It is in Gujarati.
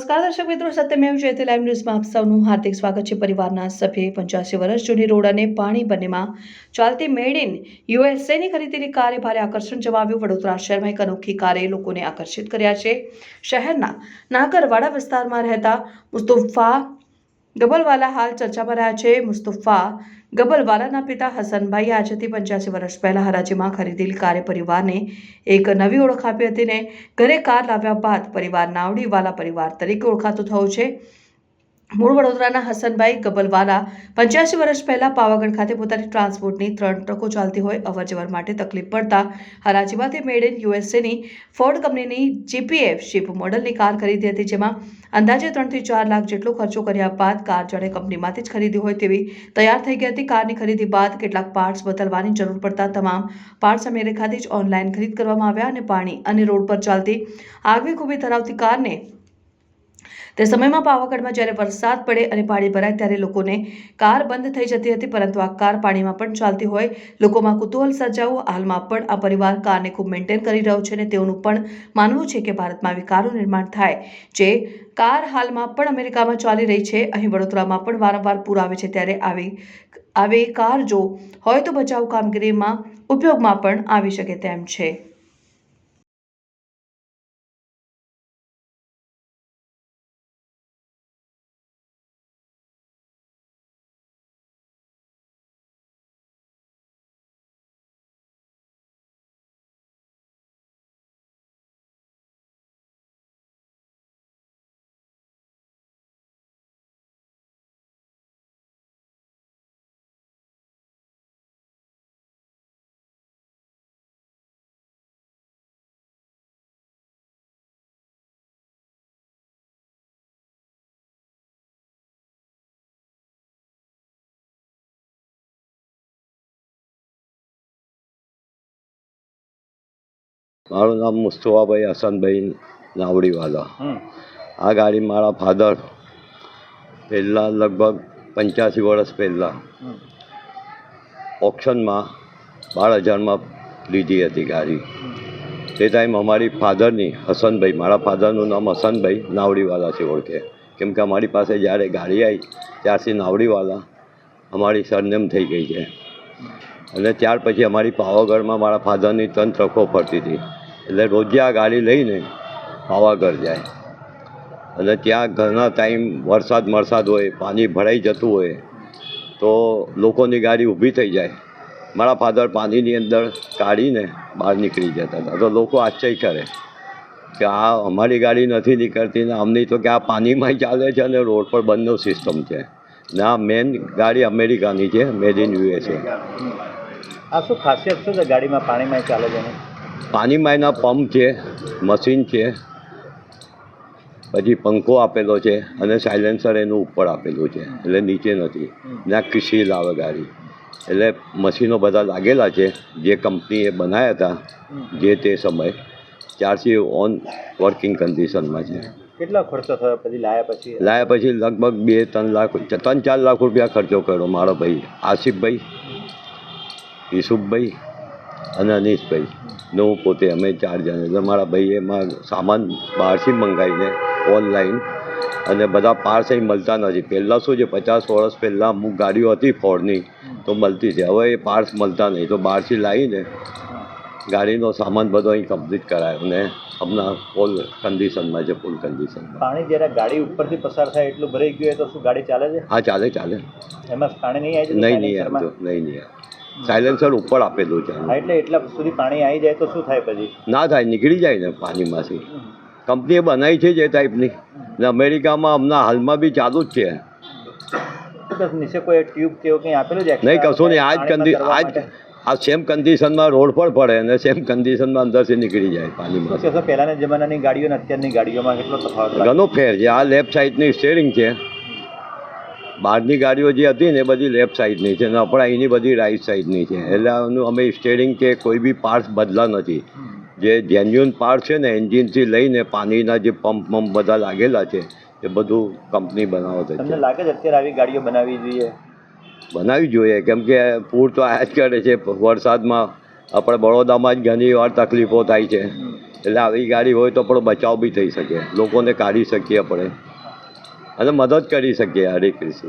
નમસ્કાર, દર્શક મિત્રો સત્યમેવ જયતે લાઈવ ન્યૂઝમાં આપ સૌનું હાર્દિક સ્વાગત છે. પરિવારના સભ્યે પંચ્યાસી વર્ષ જૂની રોડ અને પાણી બંનેમાં ચાલતી મેડ ઇન યુએસએની ખરીદેલી કારે ભારે આકર્ષણ જમાવ્યું. વડોદરા શહેરમાં એક અનોખી કારે લોકોને આકર્ષિત કર્યા છે. શહેરના નાગરવાડા વિસ્તારમાં રહેતા મુસ્તુફા ગબલવાલા હાલ ચર્ચામાં રહ્યા છે. મુસ્તુફા ગબલવાલાના પિતા હસનભાઈ આજથી પંચ્યાસી વર્ષ પહેલા હરાજીમાં ખરીદેલી કારે પરિવારને એક નવી ઓળખ આપી હતી ને ઘરે કાર લાવ્યા બાદ પરિવાર નાવડીવાલા પરિવાર તરીકે ઓળખાતો થયો છે. મૂળ વડોદરાના હસનભાઈ ગબલવાલા પંચ્યાસી વર્ષ પહેલા પાવાગઢ ખાતે પોતાની ટ્રાન્સપોર્ટની ત્રણ ટ્રકો ચાલતી હોય અવરજવર માટે તકલીફ પડતા હરાજીમાંથી મેડ ઇન યુએસએની ફોર્ડ કંપનીની જીપીએફ શિપ મોડલની કાર ખરીદી હતી, જેમાં અંદાજે ત્રણથી ચાર લાખ જેટલો ખર્ચો કર્યા બાદ કાર જાણે કંપનીમાંથી જ ખરીદી હોય તેવી તૈયાર થઈ ગઈ હતી. કારની ખરીદી બાદ કેટલાક પાર્ટ્સ બદલવાની જરૂર પડતા તમામ પાર્ટ્સ અમેરિકાથી જ ઓનલાઈન ખરીદ કરવામાં આવ્યા અને પાણી અને રોડ પર ચાલતી આગવી ખૂબી ધરાવતી કારને તે સમયમાં પાવાગઢમાં જ્યારે વરસાદ પડે અને પાણી ભરાય ત્યારે લોકોને કાર બંધ થઈ જતી હતી, પરંતુ આ કાર પાણીમાં પણ ચાલતી હોય. લોકોમાં કુતૂહલ સર્જાવું હાલમાં પણ આ પરિવાર કારને ખૂબ મેન્ટેન કરી રહ્યો છે અને તેઓનું પણ માનવું છે કે ભારતમાં આવી કારનું નિર્માણ થાય. જે કાર હાલમાં પણ અમેરિકામાં ચાલી રહી છે, અહીં વડોદરામાં પણ વારંવાર પૂર આવે છે. ત્યારે આવી આવી કાર જો હોય તો બચાવ કામગીરીમાં ઉપયોગમાં પણ આવી શકે તેમ છે. મારું નામ મુસ્તફાભાઈ હસનભાઈ નાવડીવાલા. આ ગાડી મારા ફાધર પહેલાં લગભગ પંચ્યાસી વર્ષ પહેલાં ઓપ્શનમાં બાર હજારમાં લીધી હતી ગાડી. તે ટાઈમ અમારી ફાધરની હસનભાઈ મારા ફાધરનું નામ હસનભાઈ નાવડીવાલાથી ઓળખે. કેમ કે અમારી પાસે જ્યારે ગાડી આવી ત્યારથી નાવડીવાલા અમારી સરનેમ થઈ ગઈ છે. અને ત્યાર પછી અમારી પાવાગઢમાં મારા ફાધરની ત્રણ ટ્રકો ફરતી હતી. એટલે રોજે આ ગાડી લઈને પાવાગઢ જાય. અને ત્યાં ઘણા ટાઈમ વરસાદ વરસાદ હોય, પાણી ભરાઈ જતું હોય, તો લોકોની ગાડી ઊભી થઈ જાય. મારા ફાધર પાણીની અંદર કાઢીને બહાર નીકળી જતા હતા. તો લોકો આશ્ચર્ય કરે કે આ અમારી ગાડી નથી નીકળતી ને અમની તો કે આ પાણીમાં ચાલે છે અને રોડ પર બંધનો સિસ્ટમ છે. ને મેન ગાડી અમેરિકાની છે, મેડ ઇન યુએસએ આ શું ખાસિયત શું છે ગાડીમાં પાણીમાં ચાલે છે? એની? પાણીમાં એના પંપ છે મશીન છે પછી પંખો આપેલો છે અને સાયલેન્સર એનું ઉપર આપેલું છે એટલે નીચે નથી. ના આ લાવે ગાડી એટલે મશીનો બધા લાગેલા છે જે કંપનીએ બનાવ્યા હતા જે તે સમય. ત્યારથી ઓન વર્કિંગ કન્ડિશનમાં છે. કેટલા ખર્ચો થયો પછી લાયા પછી? લાયા પછી લગભગ બે ત્રણ લાખ ત્રણ ચાર લાખ રૂપિયા ખર્ચો કર્યો મારો ભાઈ આસિફભાઈ યુસુફભાઈ અને અનીશભાઈ ને હું પોતે અમે ચાર જણ. એટલે મારા ભાઈએ એમાં સામાન બહારથી મંગાવીને ઓનલાઈન અને બધા પાર્સ અહીં મળતા નથી. પહેલાં શું છે પચાસ વર્ષ પહેલાં અમુક ગાડીઓ હતી ફોર્ડની તો મળતી છે હવે એ પાર્સ મળતા નહીં. તો બહારથી લાવીને ગાડીનો સામાન બધો અહીં કમ્પ્લીટ કરાયો અને હમણાં ફૂલ કન્ડિશનમાં છે ફૂલ કન્ડિશનમાં પાણી જ્યારે ગાડી ઉપરથી પસાર થાય એટલું ભરાઈ ગયું હોય તો શું ગાડી ચાલે છે? હા ચાલે ચાલે. એમાં પાણી નહીં આવી નહીં નહીં નહીં નહીં. સાયલેન્સર ઉપર આપેલું છે. હા એટલે એટલા સુધી પાણી આવી જાય તો શું થાય પછી? ના થાય નીકળી જાય ને પાણીમાંથી. કંપનીએ બનાવી છે જે ટાઈપની ને અમેરિકામાં હમણાં હાલમાં બી ચાલુ જ છે. તો નીચે કોઈ ટ્યુબ કે એવું કંઈ આપેલું છે નહીં કશું નહીં. આ જ કરવા આ જ માટે? આ સેમ કન્ડિશનમાં રોડ પર પડે અને સેમ કન્ડિશનમાં અંદરથી નીકળી જાય શું પાણીમાં કહેશો પહેલાના જમાનાની ગાડીઓ અને અત્યારની ગાડીઓમાં કેટલો તફાવત લાગે? ઘણો ફેર છે. આ લેફ્ટ સાઈડની સ્ટેરિંગ છે. બહારની ગાડીઓ જે હતી ને એ બધી લેફ્ટ સાઈડની છે અને આપણા અહીંની બધી રાઈટ સાઈડની છે. એટલે આનું અમે સ્ટેરિંગ કે કોઈ બી પાર્ટ્સ બદલા નથી. જે જેન્યુઅન પાર્ટ છે ને એન્જિનથી લઈને પાણીના જે પંપ પંપ બધા લાગેલા છે એ બધું કંપની બનાવે છે. તમને લાગે છે અત્યારે આવી ગાડીઓ બનાવવી જોઈએ? બનાવવી જોઈએ કેમ કે પૂર તો આયા જ કરે છે. વરસાદમાં આપણે બરોડામાં જ ઘણી વાર તકલીફો થાય છે. એટલે આવી ગાડી હોય તો આપણો બચાવ બી થઈ શકે. લોકોને કાઢી શકીએ આપણે. અને મદદ કરી શકીએ હરેક રીતે